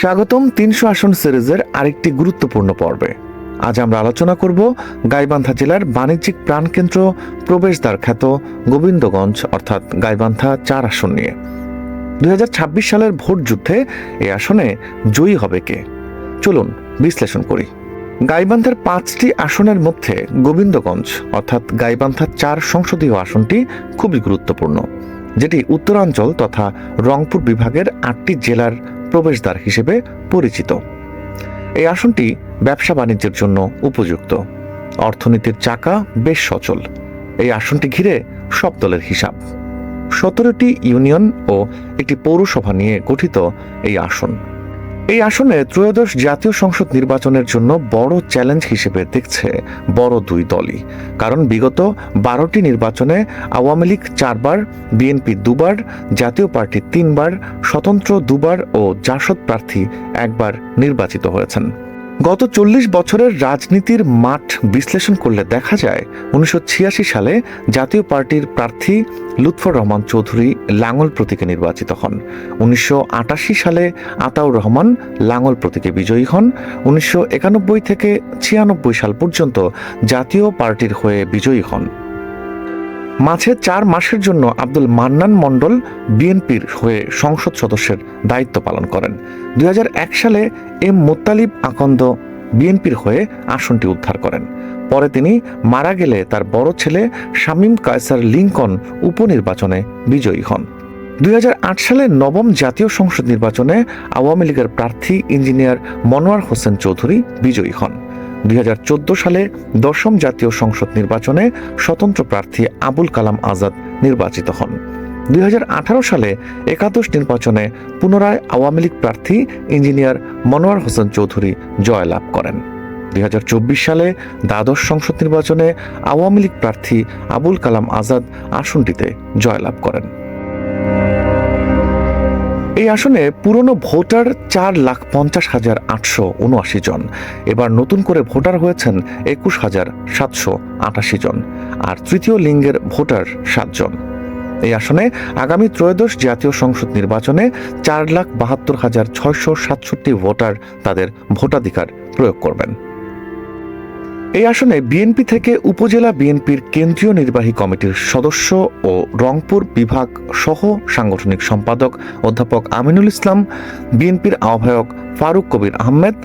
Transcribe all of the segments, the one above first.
স্বাগতম তিনশো আসন সিরিজের আরেকটি গুরুত্বপূর্ণ পর্বে। আজ আমরা আলোচনা করব গাইবান্ধা জেলার বাণিজ্যিক প্রাণকেন্দ্র প্রবেশদ্বার খ্যাত গোবিন্দগঞ্জ, অর্থাৎ গাইবান্ধা চার আসন নিয়ে। দুই সালের ভোট যুদ্ধে এই আসনে জয়ী হবে কে? চলুন বিশ্লেষণ করি। গাইবান্ধার পাঁচটি আসনের মধ্যে গোবিন্দগঞ্জ, অর্থাৎ গাইবান্ধার চার সংসদীয় আসনটি খুবই গুরুত্বপূর্ণ, যেটি উত্তরাঞ্চল তথা রংপুর বিভাগের আটটি জেলার প্রবেশদ্বার হিসেবে পরিচিত। এই আসনটি ব্যবসা বাণিজ্যের জন্য উপযুক্ত। অর্থনীতির চাকা বেশ সচল। এই আসনটি ঘিরে সব দলের হিসাব। সতেরোটি ইউনিয়ন ও একটি পৌরসভা নিয়ে গঠিত এই আসন। এই আসনে ত্রয়োদশ জাতীয় সংসদ নির্বাচনের জন্য বড় চ্যালেঞ্জ হিসেবে দেখছে বড় দুই দলই। কারণ বিগত বারোটি নির্বাচনে আওয়ামী লীগ চারবার, বিএনপি দুবার, জাতীয় পার্টি তিনবার, স্বতন্ত্র দুবার ও জাসদ প্রার্থী একবার নির্বাচিত হয়েছেন। গত চল্লিশ বছরের রাজনীতির মাঠ বিশ্লেষণ করলে দেখা যায় উনিশশো ছিয়াশি সালে জাতীয় পার্টির প্রার্থী লুৎফর রহমান চৌধুরী লাঙ্গল প্রতীকে নির্বাচিত হন। উনিশশো আটাশি সালে আতাউর রহমান লাঙ্গল প্রতীকে বিজয়ী হন। উনিশশো একানব্বই থেকে ছিয়ানব্বই সাল পর্যন্ত জাতীয় পার্টির হয়ে বিজয়ী হন। মাঝে চার মাসের জন্য আব্দুল মান্নান মণ্ডল বিএনপির হয়ে সংসদ সদস্যের দায়িত্ব পালন করেন। দুই হাজার এক সালে এম মোত্তালিব আকন্দ বিএনপির হয়ে আসনটি উদ্ধার করেন। পরে তিনি মারা গেলে তার বড় ছেলে শামীম কায়সার লিঙ্কন উপনির্বাচনে বিজয়ী হন। দুই হাজার আট সালে নবম জাতীয় সংসদ নির্বাচনে আওয়ামী লীগের প্রার্থী ইঞ্জিনিয়ার মনোয়ার হোসেন চৌধুরী বিজয়ী হন। দুই হাজার চোদ্দ সালে দশম জাতীয় সংসদ নির্বাচনে স্বতন্ত্র প্রার্থী আবুল কালাম আজাদ নির্বাচিত হন। দুই হাজার আঠারো সালে একাদশ নির্বাচনে পুনরায় আওয়ামী লীগ প্রার্থী ইঞ্জিনিয়ার মনোয়ার হোসেন চৌধুরী জয়লাভ করেন। দুই হাজার চব্বিশ সালে দ্বাদশ সংসদ নির্বাচনে আওয়ামী লীগ প্রার্থী আবুল কালাম আজাদ আসনটিতে জয়লাভ করেন। এই আসনে পুরনো ভোটার চার লাখ পঞ্চাশ হাজার আটশো উনআশি জন। এবার নতুন করে ভোটার হয়েছেন একুশ হাজার সাতশো আটাশি জন আর তৃতীয় লিঙ্গের ভোটার সাতজন এই আসনে আগামী ত্রয়োদশ জাতীয় সংসদ নির্বাচনে চার লাখ বাহাত্তর হাজার ছয়শো সাতষট্টি ভোটার তাদের ভোটাধিকার প্রয়োগ করবেন। এই আসনে বিএনপি থেকে উপজেলা বিএনপির কেন্দ্রীয় নির্বাহী কমিটির সদস্য ও রংপুর বিভাগ সহ সাংগঠনিক সম্পাদক অধ্যাপক আমিনুল ইসলাম, বিএনপির আহ্বায়ক ফারুক কবির আহমেদ,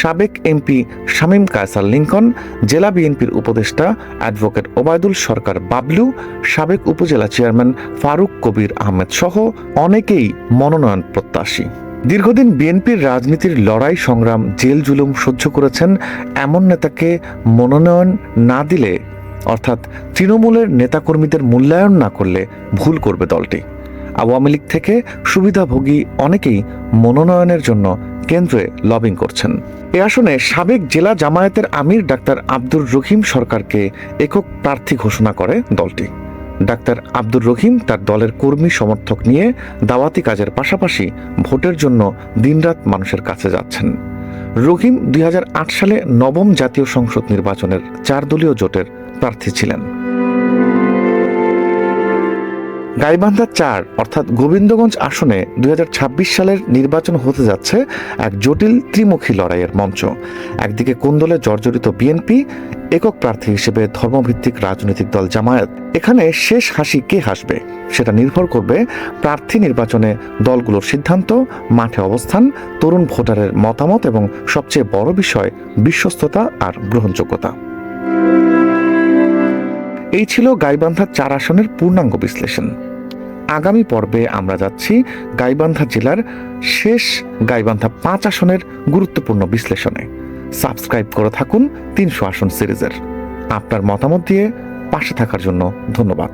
সাবেক এমপি শামীম কায়সার লিঙ্কন, জেলা বিএনপির উপদেষ্টা অ্যাডভোকেট ওবায়দুল সরকার বাবলু, সাবেক উপজেলা চেয়ারম্যান ফারুক কবির আহমেদ সহ অনেকেই মনোনয়ন প্রত্যাশী। দীর্ঘদিন বিএনপির রাজনীতির লড়াই সংগ্রাম জেল জুলুম সহ্য করেছেন এমন নেতাকে মনোনয়ন না দিলে, অর্থাৎ তৃণমূলের নেতাকর্মীদের মূল্যায়ন না করলে ভুল করবে দলটি। আওয়ামী লীগ থেকে সুবিধাভোগী অনেকেই মনোনয়নের জন্য কেন্দ্রে লবিং করছেন। এ আসনে সাবেক জেলা জামায়াতের আমির ডাক্তার আব্দুর রহিম সরকারকে একক প্রার্থী ঘোষণা করে দলটি। ডাক্তার আব্দুর রহিম তার দলের কর্মী সমর্থক নিয়ে দাওয়াতি কাজের পাশাপাশি ভোটের জন্য দিনরাত মানুষের কাছে যাচ্ছেন। রহিম দুই হাজার আট সালে নবম জাতীয় সংসদ নির্বাচনের চার দলীয় জোটের প্রার্থী ছিলেন। গাইবান্ধা চার, অর্থাৎ গোবিন্দগঞ্জ আসনে দুই হাজার ছাব্বিশ সালের নির্বাচন হতে যাচ্ছে এক জটিল ত্রিমুখী লড়াইয়ের মঞ্চ। একদিকে কুন্দলে জর্জরিত বিএনপি, একক প্রার্থী হিসেবে ধর্মভিত্তিক রাজনৈতিক দল জামায়াত। এখানে শেষ হাসি কে হাসবে? সেটা নির্ভর করবে প্রার্থী নির্বাচনে দলগুলোর সিদ্ধান্ত, মাঠে অবস্থান, তরুণ ভোটারের মতামত এবং সবচেয়ে বড় বিষয় বিশ্বস্ততা আর গ্রহণযোগ্যতা। এই ছিল গাইবান্ধা চার আসনের পূর্ণাঙ্গ বিশ্লেষণ। আগামী পর্বে আমরা যাচ্ছি গাইবান্ধা জেলার শেষ গাইবান্ধা পাঁচ আসনের গুরুত্বপূর্ণ বিশ্লেষণে। সাবস্ক্রাইব করে থাকুন তিনশো আসন সিরিজের। আপনার মতামত দিয়ে পাশে থাকার জন্য ধন্যবাদ।